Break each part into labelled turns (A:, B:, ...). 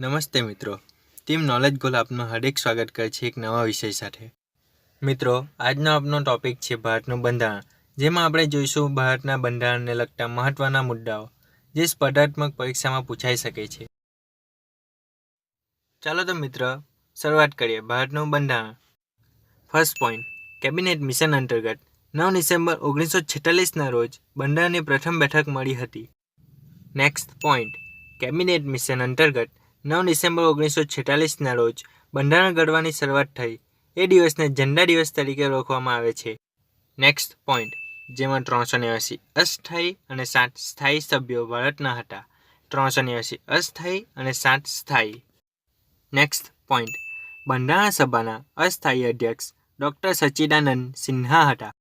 A: નમસ્તે મિત્રો. Team knowledge goal આપનું હાર્દિક સ્વાગત કરે છે એક નવા વિષય સાથે. મિત્રો, આજનો આપનો ટોપિક છે ભારતનું બંધારણ. જેમાં આપણે જોઈશું ભારતના બંધારણને લગતા મહત્વના મુદ્દાઓ, જે સ્પર્ધાત્મક પરીક્ષામાં પૂછાઈ શકે છે. ચાલો તો મિત્ર, શરૂઆત કરીએ ભારતનું બંધારણ. ફર્સ્ટ પોઈન્ટ કેબિનેટ મિશન અંતર્ગત નવ ડિસેમ્બર ઓગણીસો છેતાલીસના રોજ બંધારણની પ્રથમ બેઠક મળી હતી. નેક્સ્ટ પોઈન્ટ કેબિનેટ મિશન અંતર્ગત નવ ડિસેમ્બર ઓગણીસો છેતાલીસના રોજ બંધારણ ઘડવાની શરૂઆત થઈ. એ દિવસને ઝંડા દિવસ તરીકે ઓળખવામાં આવે છે. નેક્સ્ટ પોઈન્ટ જેમાં ત્રણસો નેવ્યાસી અસ્થાયી અને સાત સ્થાયી સભ્યો ભારતના હતા. ત્રણસો નેવ્યાસી અસ્થાયી અને સાત સ્થાયી. નેક્સ્ટ પોઈન્ટ બંધારણ સભાના અસ્થાયી અધ્યક્ષ ડૉક્ટર સચ્ચિદાનંદ સિન્હા હતા.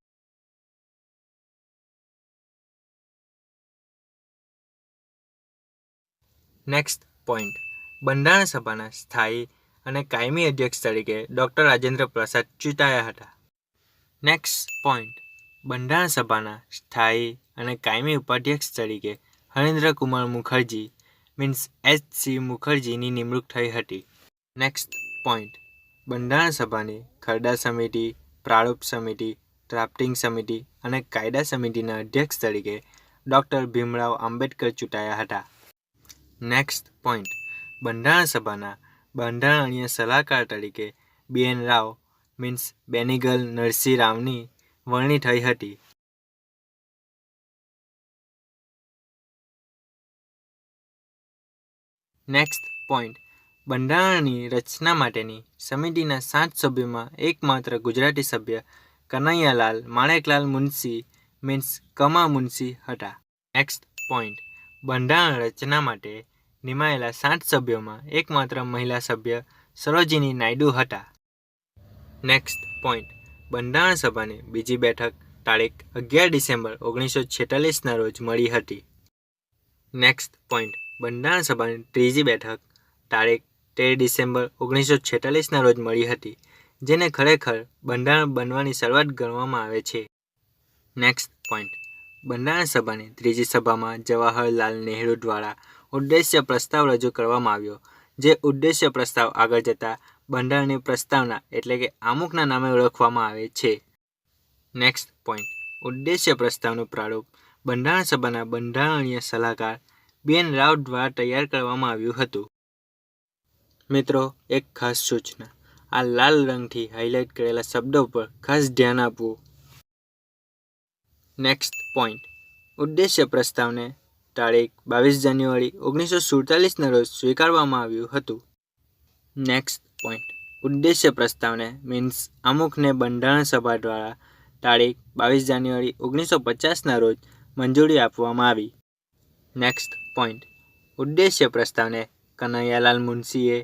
A: નેક્સ્ટ પોઈન્ટ બંધારણ સભાના સ્થાયી અને કાયમી અધ્યક્ષ તરીકે ડૉક્ટર રાજેન્દ્ર પ્રસાદ ચૂંટાયા હતા. નેક્સ્ટ પોઈન્ટ બંધારણ સભાના સ્થાયી અને કાયમી ઉપાધ્યક્ષ તરીકે Harendra Kumar Mukherjee, means H C મુખર્જીની નિમણૂક થઈ હતી. નેક્સ્ટ પોઈન્ટ બંધારણ સભાની ખરડા સમિતિ, પ્રારૂપ સમિતિ, ડ્રાફ્ટિંગ સમિતિ અને કાયદા સમિતિના અધ્યક્ષ તરીકે ડૉક્ટર ભીમરાવ આંબેડકર ચૂંટાયા હતા. નેક્સ્ટ પોઈન્ટ બંધારણ સભાના બંધારણીય સલાહકાર તરીકે બીએન રાવ, મીન્સ બેનિગલ નરસિંહ રાવની વરણી થઈ હતી. નેક્સ્ટ પોઈન્ટ બંધારણની રચના માટેની સમિતિના સાત સભ્યોમાં એકમાત્ર ગુજરાતી સભ્ય કનૈયાલાલ, માણેકલાલ મુનશી, મીન્સ કમા મુનશી હતા. નેક્સ્ટ પોઈન્ટ બંધારણ રચના માટે નિમાયેલા સાત સભ્યોમાં એકમાત્ર મહિલા સભ્ય સરોજિની નાયડુ હતા. નેક્સ્ટ પોઈન્ટ બંધારણ સભાની બીજી બેઠક તારીખ અગિયાર ડિસેમ્બર ઓગણીસો છેતાલીસના રોજ મળી હતી. નેક્સ્ટ પોઈન્ટ બંધારણ સભાની ત્રીજી બેઠક તારીખ તેર ડિસેમ્બર ઓગણીસો છેતાલીસના રોજ મળી હતી, જેને ખરેખર બંધારણ બનવાની શરૂઆત ગણવામાં આવે છે. નેક્સ્ટ પોઈન્ટ બંધારણ સભાની ત્રીજી સભામાં જવાહરલાલ નહેરુ દ્વારા ઉદ્દેશ્ય પ્રસ્તાવ રજૂ કરવામાં આવ્યો, જે ઉદ્દેશ્ય પ્રસ્તાવ આગળ જતા બંધારણની પ્રસ્તાવના એટલે કે આમુખના નામે ઓળખવામાં આવે છે. નેક્સ્ટ પોઈન્ટ ઉદ્દેશ્ય પ્રસ્તાવનું પ્રારૂપ. બંધારણ સભાના બંધારણીય સલાહકાર બી રાવ દ્વારા તૈયાર કરવામાં આવ્યું હતું. મિત્રો, એક ખાસ સૂચના. આ લાલ રંગથી હાઇલાઇટ કરેલા શબ્દો પર ખાસ ધ્યાન આપવું. નેક્સ્ટ પોઈન્ટ ઉદ્દેશ્ય પ્રસ્તાવને તારીખ બાવીસ જાન્યુઆરી ઓગણીસો સુડતાલીસના રોજ સ્વીકારવામાં આવ્યું હતું. નેક્સ્ટ પોઈન્ટ ઉદ્દેશ્ય પ્રસ્તાવને મીન્સ અમુકને બંધારણ સભા દ્વારા તારીખ બાવીસ જાન્યુઆરી ઓગણીસો પચાસના રોજ મંજૂરી આપવામાં આવી. નેક્સ્ટ પોઈન્ટ ઉદ્દેશ્ય પ્રસ્તાવને કનૈયાલાલ મુનશીએ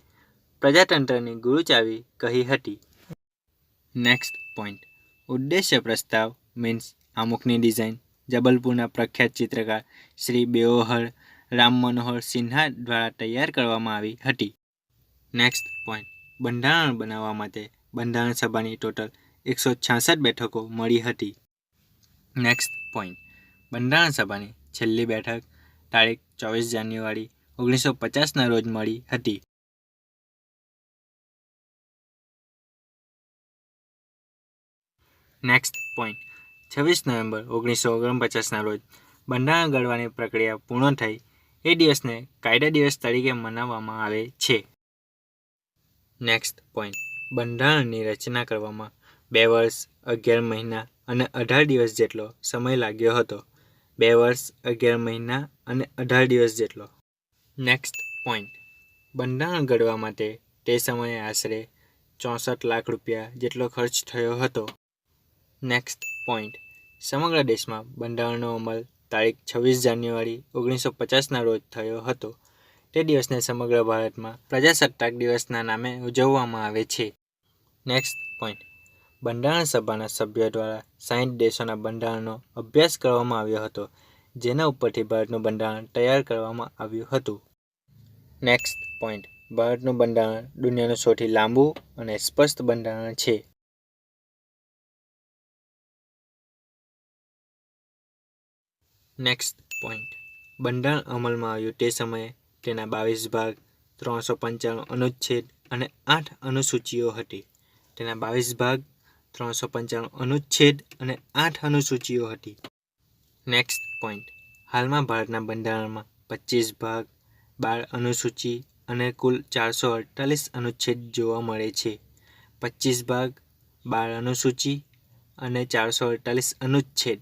A: પ્રજાતંત્રની ગુરુચાવી કહી હતી. નેક્સ્ટ પોઈન્ટ ઉદ્દેશ્ય પ્રસ્તાવ મીન્સ અમુકની ડિઝાઇન જબલપુરના પ્રખ્યાત ચિત્રકાર શ્રી બેઓહર રામ મનોહર સિન્હા દ્વારા તૈયાર કરવામાં આવી હતી. નેક્સ્ટ પોઈન્ટ બંધારણ બનાવવા માટે બંધારણ સભાની ટોટલ એકસો છાસઠ બેઠકો મળી હતી. નેક્સ્ટ પોઈન્ટ બંધારણ સભાની છેલ્લી બેઠક તારીખ ચોવીસ જાન્યુઆરી ઓગણીસો પચાસના રોજ મળી હતી. નેક્સ્ટ પોઈન્ટ છવ્વીસ નવેમ્બર ઓગણીસો ઓગણપચાસના રોજ બંધારણ ઘડવાની પ્રક્રિયા પૂર્ણ થઈ. એ દિવસને કાયદા દિવસ તરીકે મનાવવામાં આવે છે. નેક્સ્ટ પોઈન્ટ બંધારણની રચના કરવામાં બે વર્ષ, અગિયાર મહિના અને અઢાર દિવસ જેટલો સમય લાગ્યો હતો. બે વર્ષ, અગિયાર મહિના અને અઢાર દિવસ જેટલો. નેક્સ્ટ પોઈન્ટ બંધારણ ઘડવા માટે તે સમયે આશરે ચોસઠ લાખ રૂપિયા જેટલો ખર્ચ થયો હતો. નેક્સ્ટ પોઈન્ટ સમગ્ર દેશમાં બંધારણનો અમલ તારીખ છવ્વીસ જાન્યુઆરી ઓગણીસો પચાસના રોજ થયો હતો. તે દિવસને સમગ્ર ભારતમાં પ્રજાસત્તાક દિવસના નામે ઉજવવામાં આવે છે. નેક્સ્ટ પોઈન્ટ બંધારણ સભાના સભ્યો દ્વારા સાહીઠ દેશોના બંધારણનો અભ્યાસ કરવામાં આવ્યો હતો, જેના ઉપરથી ભારતનું બંધારણ તૈયાર કરવામાં આવ્યું હતું. નેક્સ્ટ પોઈન્ટ ભારતનું બંધારણ દુનિયાનું સૌથી લાંબુ અને સ્પષ્ટ બંધારણ છે. નેક્સ્ટ પોઈન્ટ બંધારણ અમલમાં આવ્યું તે સમયે તેના બાવીસ ભાગ, ત્રણસો પંચાણું અનુચ્છેદ અને આઠ અનુસૂચિઓ હતી. તેના બાવીસ ભાગ, ત્રણસો પંચાણું અનુચ્છેદ અને આઠ અનુસૂચિઓ હતી. નેક્સ્ટ પોઈન્ટ હાલમાં ભારતના બંધારણમાં પચીસ ભાગ, બાર અનુસૂચિ અને કુલ ચારસો અડતાલીસ અનુચ્છેદ જોવા મળે છે. પચીસ ભાગ, બાર અનુસૂચિ અને ચારસો અડતાલીસ અનુચ્છેદ.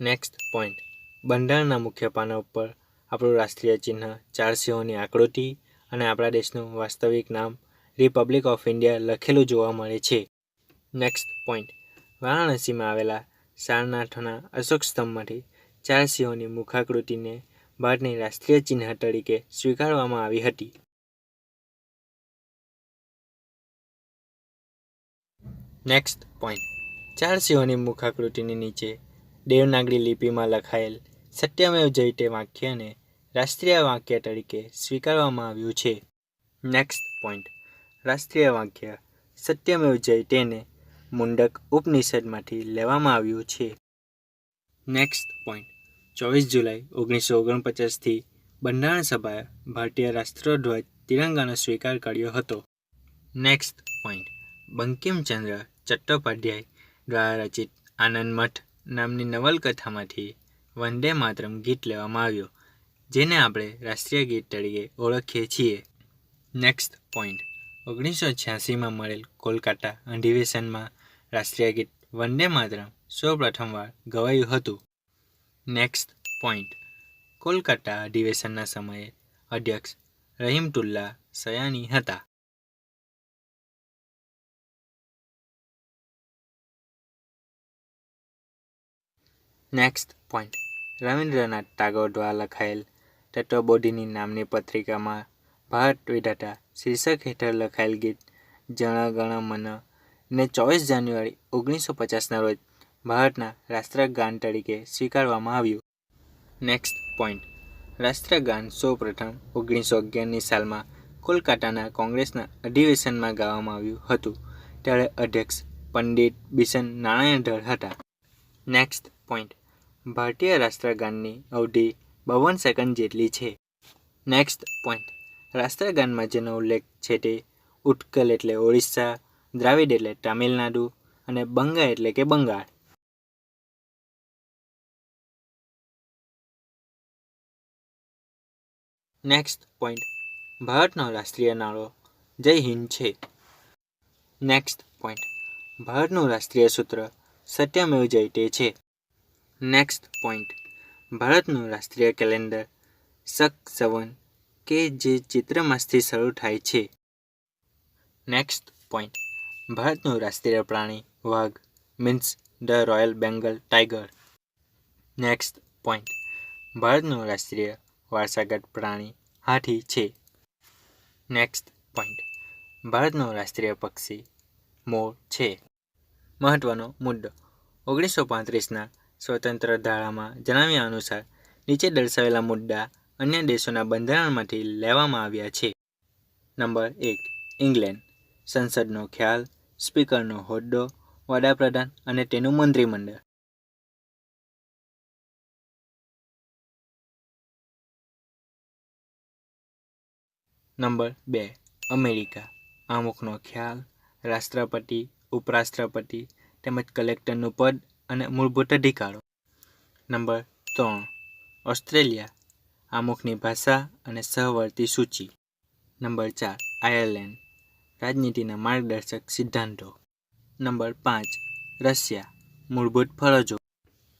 A: નેક્સ્ટ પોઈન્ટ બંધારણના મુખ્ય પાના ઉપર આપણું રાષ્ટ્રીય ચિહ્ન, ચાર સિંહોની આકૃતિ અને આપણા દેશનું વાસ્તવિક નામ રિપબ્લિક ઓફ ઇન્ડિયા લખેલું જોવા મળે છે. નેક્સ્ટ પોઈન્ટ વારાણસીમાં આવેલા સારનાથના અશોક સ્તંભમાંથી ચાર સિંહોની મુખાકૃતિને ભારતની રાષ્ટ્રીય ચિહ્ન તરીકે સ્વીકારવામાં આવી હતી. નેક્સ્ટ પોઈન્ટ ચાર સિંહોની મુખાકૃતિની નીચે દેવનાગરી લિપિમાં લખાયેલ સત્યમેવ જયતે વાક્યને રાષ્ટ્રીય વાક્ય તરીકે સ્વીકારવામાં આવ્યું છે. નેક્સ્ટ પોઈન્ટ રાષ્ટ્રીય વાક્ય સત્યમેવ જયતેને મુંડક ઉપનિષદમાંથી લેવામાં આવ્યું છે. નેક્સ્ટ પોઈન્ટ ચોવીસ જુલાઈ ઓગણીસો ઓગણપચાસથી બંધારણ સભાએ ભારતીય રાષ્ટ્રધ્વજ તિરંગાનો સ્વીકાર કર્યો હતો. નેક્સ્ટ પોઈન્ટ બંકિમચંદ્ર ચટ્ટોપાધ્યાય દ્વારા રચિત આનંદ મઠ નામની નવલકથામાંથી વંદે માતરમ ગીત લેવામાં આવ્યું, જેને આપણે રાષ્ટ્રીય ગીત તરીકે ઓળખીએ છીએ. નેક્સ્ટ પોઈન્ટ ઓગણીસો છ્યાસીમાં મળેલ કોલકાતા અધિવેશનમાં રાષ્ટ્રીય ગીત વંદે માતરમ સૌ પ્રથમવાર ગવાયું હતું. નેક્સ્ટ પોઈન્ટ કોલકાતા અધિવેશનના સમયે અધ્યક્ષ રહીમતુલ્લા સયાની હતા. નેક્સ્ટ પોઈન્ટ રવિન્દ્રનાથ ટાગોર દ્વારા લખાયેલ તત્વબોધિની નામની પત્રિકામાં ભારત વિધાતા શીર્ષક હેઠળ લખાયેલ ગીત જણ ગણ મન ને ચોવીસ જાન્યુઆરી ઓગણીસો પચાસના રોજ ભારતના રાષ્ટ્રગાન તરીકે સ્વીકારવામાં આવ્યું. નેક્સ્ટ પોઈન્ટ રાષ્ટ્રગાન સૌપ્રથમ ઓગણીસો અગિયારની સાલમાં કોલકાતાના કોંગ્રેસના અધિવેશનમાં ગાવામાં આવ્યું હતું. ત્યારે અધ્યક્ષ પંડિત બિશન નારાયણધર હતા. નેક્સ્ટ પોઈન્ટ ભારતીય રાષ્ટ્રગાનની અવધિ બાવન સેકન્ડ જેટલી છે. નેક્સ્ટ પોઈન્ટ રાષ્ટ્રગાનમાં જેનો ઉલ્લેખ છે તે ઉત્કલ એટલે ઓરિસ્સા દ્રાવિડ એટલે તામિલનાડુ અને બંગા એટલે કે બંગાળ. નેક્સ્ટ પોઈન્ટ ભારતનો રાષ્ટ્રીય નાળો જય હિન્દ છે. નેક્સ્ટ પોઈન્ટ ભારતનું રાષ્ટ્રીય સૂત્ર સત્યમેવ જયતે છે. નેક્સ્ટ પોઈન્ટ ભારતનું રાષ્ટ્રીય કેલેન્ડર શક સવન કે જે ચિત્ર માસથી શરૂ થાય છે. નેક્સ્ટ પોઈન્ટ ભારતનું રાષ્ટ્રીય પ્રાણી વાઘ means the royal Bengal tiger next point ભારતનું રાષ્ટ્રીય વારસાગત પ્રાણી હાથી છે. નેક્સ્ટ પોઈન્ટ ભારતનું રાષ્ટ્રીય પક્ષી મોર છે. મહત્વનો મુદ્દો. ઓગણીસો પાંત્રીસના સ્વતંત્ર ધારામાં જણાવ્યા અનુસાર નીચે દર્શાવેલા મુદ્દા અન્ય દેશોના બંધારણમાંથી લેવામાં આવ્યા છે. નંબર એક, ઇંગ્લેન્ડ. સંસદનો ખ્યાલ, સ્પીકરનો હોદ્દો, વડાપ્રધાન અને તેનું મંત્રીમંડળ. નંબર બે, અમેરિકા. આમુખનો ખ્યાલ, રાષ્ટ્રપતિ, ઉપરાષ્ટ્રપતિ તેમજ કલેક્ટરનું પદ અને મૂળભૂત અધિકારો. નંબર ત્રણ. ઓસ્ટ્રેલિયા. આમુખની ભાષા અને સહવર્તી સૂચિ. નંબર ચાર. આયર્લેન્ડ. રાજનીતિના માર્ગદર્શક સિદ્ધાંતો. નંબર પાંચ. રશિયા. મૂળભૂત ફરજો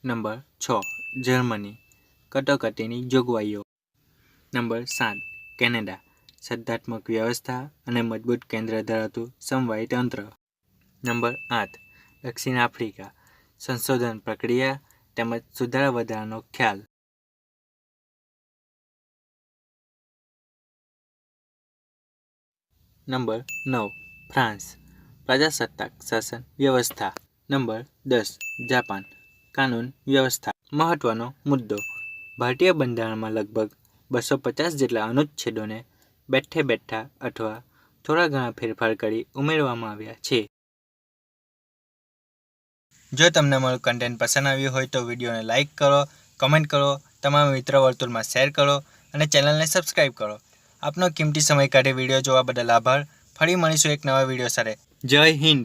A: નંબર છ. જર્મની. કટોકટીની જોગવાઈઓ. નંબર સાત. કેનેડા. સદ્ધાત્મક વ્યવસ્થા અને મજબૂત કેન્દ્ર ધરાવતું સમવાય તંત્ર. નંબર આઠ. દક્ષિણ આફ્રિકા. સંશોધન પ્રક્રિયા તેમજ સુધારા વધારાનો ખ્યાલ. નંબર નવ, ફ્રાન્સ. પ્રજાસત્તાક શાસન વ્યવસ્થા. નંબર દસ, જાપાન. કાનૂન વ્યવસ્થા. મહત્વનો મુદ્દો. ભારતીય બંધારણમાં લગભગ બસો પચાસ જેટલા અનુચ્છેદોને બેઠે બેઠા અથવા થોડા ઘણા ફેરફાર કરી ઉમેરવામાં આવ્યા છે. જો તમને મારું કન્ટેન્ટ પસંદ આવ્યું હોય તો વિડીયોને લાઇક કરો કમેન્ટ કરો તમારા મિત્ર વર્તુળમાં શેર કરો અને ચેનલને સબસ્ક્રાઈબ કરો. આપનો કિંમતી સમય કાઢી વીડિયો જોવા બદલ આભાર. ફરી મળીશું એક નવા વીડિયો સાથે. જય હિન્દ.